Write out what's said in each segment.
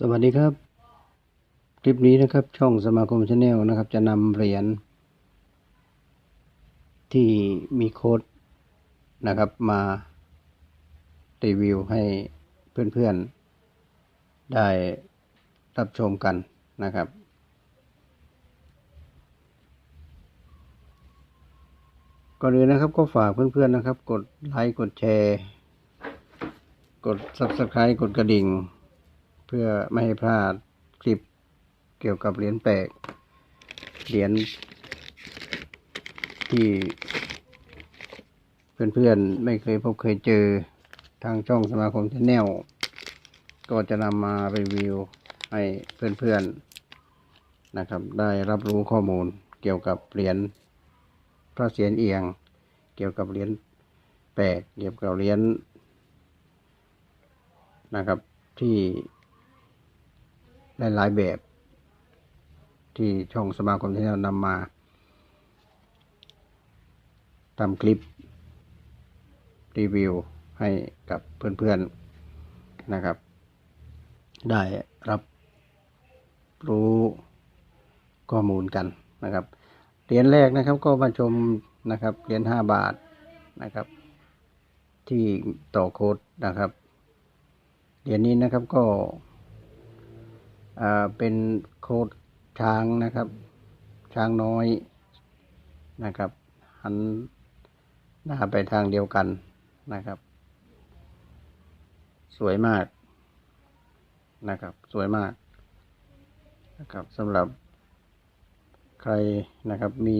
สวัสดีครับ คลิปนี้นะครับช่องสมาคมชาแนลนะครับ จะนำเหรียญที่มีโค้ดนะครับมารีวิวให้เพื่อนๆ ได้รับชมกันนะครับ ก่อนอื่นนะครับก็ฝากเพื่อนๆนะครับ กดไลค์กดแชร์ กด subscribe กดกระดิ่ง เพื่อไม่ให้พลาดคลิปเกี่ยวกับเหรียญแปลกเหรียญที่เพื่อนๆไม่เคยพบเคยเจอทางช่องสมาคมชแนลก็จะนำมารีวิวให้เพื่อนๆนะครับ ได้รับรู้ข้อมูลเกี่ยวกับเหรียญพระเศียรเอียง เกี่ยวกับเหรียญแปลกเกี่ยวกับเหรียญนะครับที่ หลายๆแบบ ที่ช่องสมาคมที่เรานำมาทำคลิป รีวิวให้กับเพื่อนๆนะครับ ได้รับรู้ข้อมูลกันนะครับเหรียญแรกนะครับก็มาชมนะครับเหรียญห้าบาทนะครับ ที่ต่อโค้ดนะครับเหรียญนี้นะครับก็ เป็นโคดช้างนะครับ ช้างน้อยนะครับ หันหน้าไปทางเดียวกันนะครับ สวยมากนะครับ สวยมากนะครับสำหรับใครนะครับมี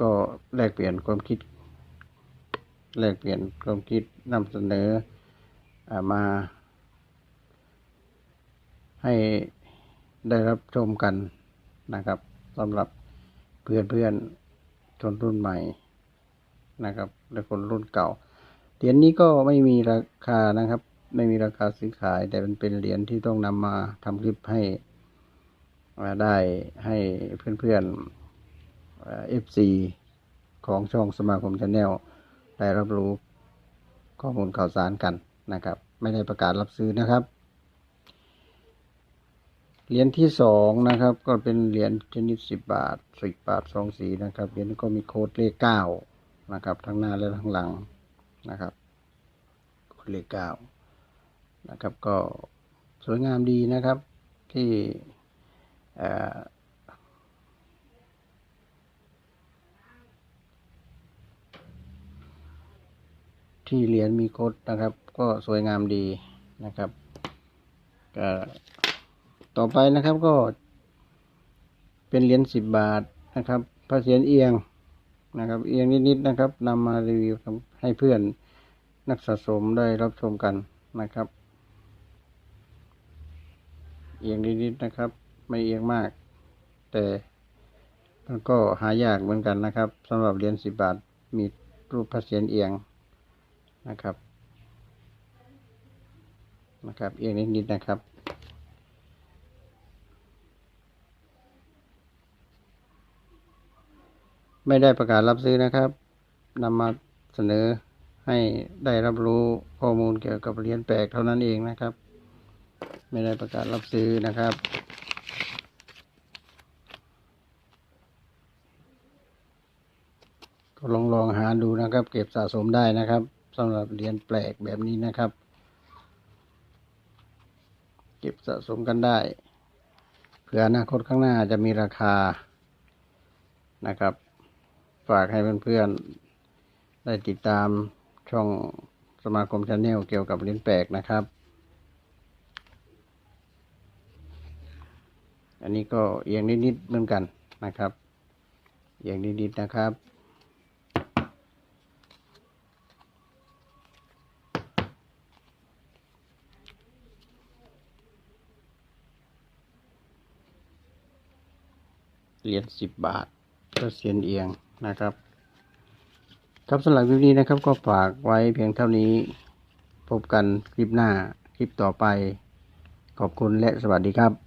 ก็แลกเปลี่ยนความคิด แลกเปลี่ยนความคิดนำเสนออามา ให้ได้รับชมกันนะครับสำหรับเพื่อนเพื่อนๆชนรุ่นใหม่นะครับและคนรุ่นเก่าเหรียญนี้ก็ไม่มีราคานะครับ ไม่มีราคาซื้อขาย แต่มันเป็นเหรียญที่ต้องนำมาทำคลิปให้ได้ให้เพื่อนๆเอฟซีของช่องสมาคมชาแนลได้รับรู้ข้อมูลข่าวสารกันนะครับ ไม่ได้ประกาศรับซื้อนะครับ เหรียญที่สองนะครับ ก็เป็นเหรียญชนิดสิบบาทสิบบาทสองสีนะครับเหรียญนี้ก็มีโค้ดเลขเก้านะครับทั้งหน้าและทั้งหลังนะครับโค้ดเลขเก้านะครับ ก็สวยงามดีนะครับที่ที่เหรียญมีโค้ดนะครับ ก็สวยงามดีนะครับก็ ต่อไปนะครับก็ เป็นเหรียญสิบบาทนะครับพระเศียรเอียงนะครับ เอียงนิดๆนะครับนำมารีวิวให้เพื่อนนักสะสมได้รับชมกันนะครับ เอียงนิดๆนะครับ ไม่เอียงมาก แต่มันก็หายากเหมือนกันนะครับสำหรับเหรียญสิบบาทมีรูปพระเศียรเอียงนะครับนะครับ เอียงนิดๆนะครับ ไม่ได้ประกาศรับซื้อนะครับนำมาเสนอให้ได้รับรู้ข้อมูลเกี่ยวกับเหรียญแปลกเท่านั้นเองนะครับ ไม่ได้ประกาศรับซื้อนะครับ ก็ลองลองหาดูนะครับ เก็บสะสมได้นะครับสำหรับเหรียญแปลกแบบนี้นะครับ เก็บสะสมกันได้ เผื่ออนาคตข้างหน้าจะมีราคานะครับ ฝากให้เพื่อนๆ ได้ติดตามช่องสมาคมชาแนลเกี่ยวกับเหรียญแปลกนะครับ อันนี้ก็เอียงนิดๆเหมือนกันนะครับ เอียงนิดๆนะครับเหรียญสิบบาทก็เสียนเอียง นะครับ ครับสำหรับคลิปนี้นะครับก็ฝากไว้เพียงเท่านี้ พบกันคลิปหน้าคลิปต่อไป ขอบคุณและสวัสดีครับ